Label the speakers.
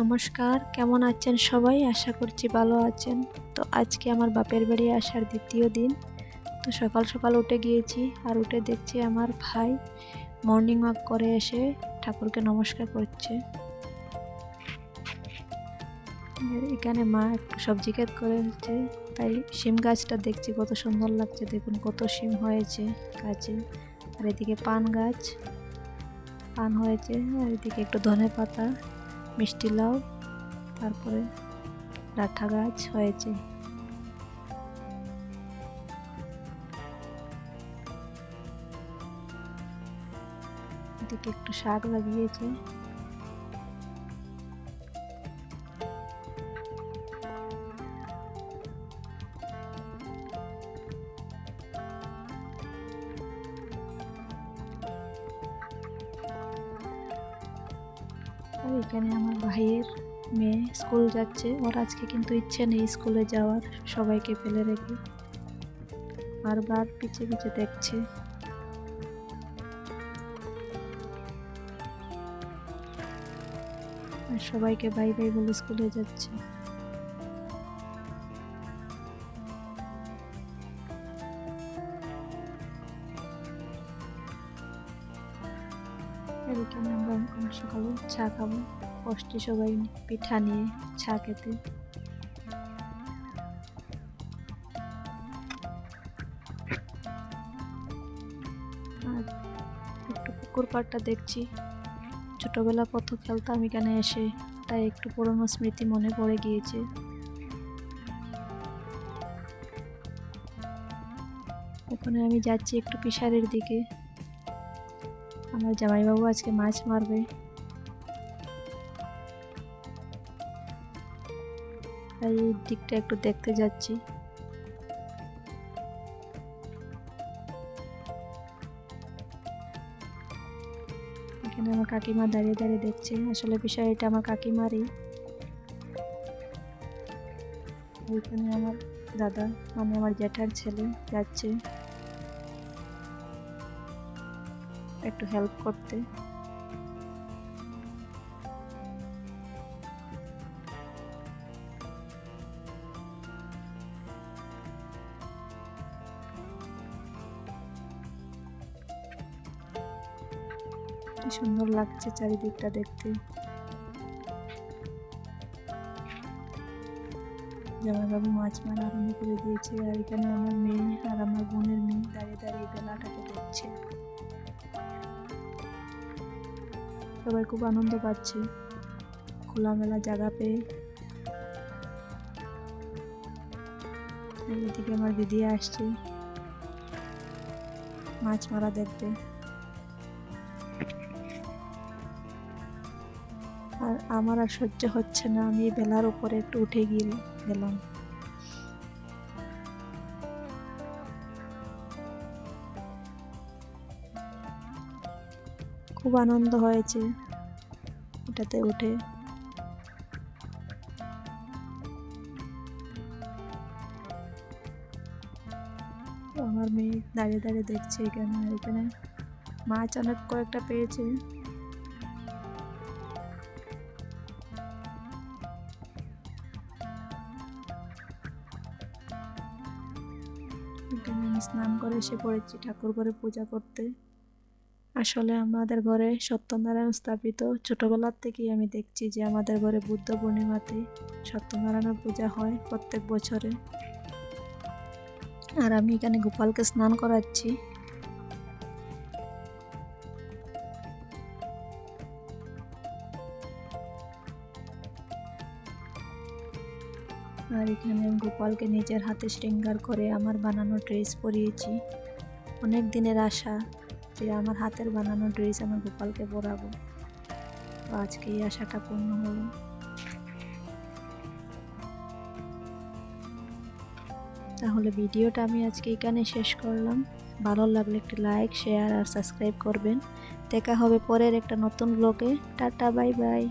Speaker 1: নমস্কার, কেমন আছেন সবাই? আশা করছি ভালো আছেন। তো আজকে আমার বাপের বাড়ি আসার দ্বিতীয় দিন। তো সকাল সকাল উঠে গিয়েছি আর উঠে দেখছি আমার ভাই মর্নিং ওয়াক করে এসে ঠাকুরকে নমস্কার করছে। এখানে মা একটু সবজি ক্ষেত করেছে তাই শিম গাছটা দেখছি কত সুন্দর লাগছে। দেখুন কত শিম হয়েছে গাছে। আর এদিকে পান গাছ, পান হয়েছে। আর এদিকে একটু ধনে পাতা মিষ্টি লাউ তারপরে ডাঁটা গাছ হয়েছে। এদিকে একটু শাক লাগিয়েছে। আর এখানে আমার ভাইয়ের মেয়ে স্কুল যাচ্ছে। ওর আজকে কিন্তু ইচ্ছে নেই স্কুলে যাওয়ার। সবাইকে ফেলে রেখে। বারবার পিছে পিছে দেখছে। আর সবাইকে বাই বাই বলে স্কুলে যাচ্ছে। এখানে আমরা সকালে চা খাব। বসছি সবাই পিঠা নিয়ে, চা খেতে। একটু পুকুর পাড়টা দেখছি। ছোটবেলা কত খেলতাম এখানে এসে, তাই একটু পুরনো স্মৃতি মনে পড়ে গিয়েছে। এখন আমি যাচ্ছি একটু পিসারের দিকে। আমার জামাইবাবু আজকে মাছ মারবে। তাই এই দিকটা একটু দেখতে যাচ্ছি। এখানে আমার কাকিমা দাঁড়িয়ে দাঁড়িয়ে দেখছে। আসলে বিষয়টা আমার কাকিমারই। ওইখানে আমার দাদা মানে আমার জ্যাঠার ছেলে যাচ্ছে। একটু হেল্প করতে। কি সুন্দর লাগছে চারিদিকটা দেখতে। জামাইবাবু মাছ মারা আরম্ভ করে দিয়েছে, আর এখানে আমার মেয়ে আর আমার বোনের মেয়ে দাঁড়িয়ে দাঁড়িয়ে বেলাটাকে দেখছে। সবাই খুব আনন্দ পাচ্ছে। খোলামেলা জায়গা পেয়ে। এদিকে আমার দিদি আসছে। মাছ মারা দেখতে। আর আমার আর সহ্য হচ্ছে না। আমি বেলার উপরে একটু উঠে গিয়ে গেলাম। খুব আনন্দ হয়েছে। এটাতে উঠে। আমার মেয়ে দাঁড়িয়ে দাঁড়িয়ে দেখছে এখানে এখানে মাছ অনেক কয়েকটা পেয়েছে। এখানে স্নান করে এসে পড়েছি, ঠাকুর ঘরে পূজা করতে। আসলে আমাদের ঘরে সত্যনারায়ণ স্থাপিত। ছোটবেলার থেকেই আমি দেখছি যে আমাদের ঘরে বুদ্ধ পূর্ণিমাতে সত্যনারায়ণের পূজা হয় প্রত্যেক বছরে। আর আমি এখানে গোপালকে স্নান করাচ্ছি। আর এখানে গোপালকে নিজের হাতে শৃঙ্গার করে আমার বানানো ড্রেস পরিয়েছি। অনেক দিনের আশা। যে আমার হাতের বানানো ড্রেস আমি গোপালকে পরাবো। তো আজকে এই আশাটা পূর্ণ হলো। তাহলে ভিডিওটা আমি আজকে এখানে শেষ করলাম। ভালো লাগলে একটি লাইক শেয়ার আর সাবস্ক্রাইব করবেন। দেখা হবে পরের একটা নতুন ব্লগে টাটা বাই বাই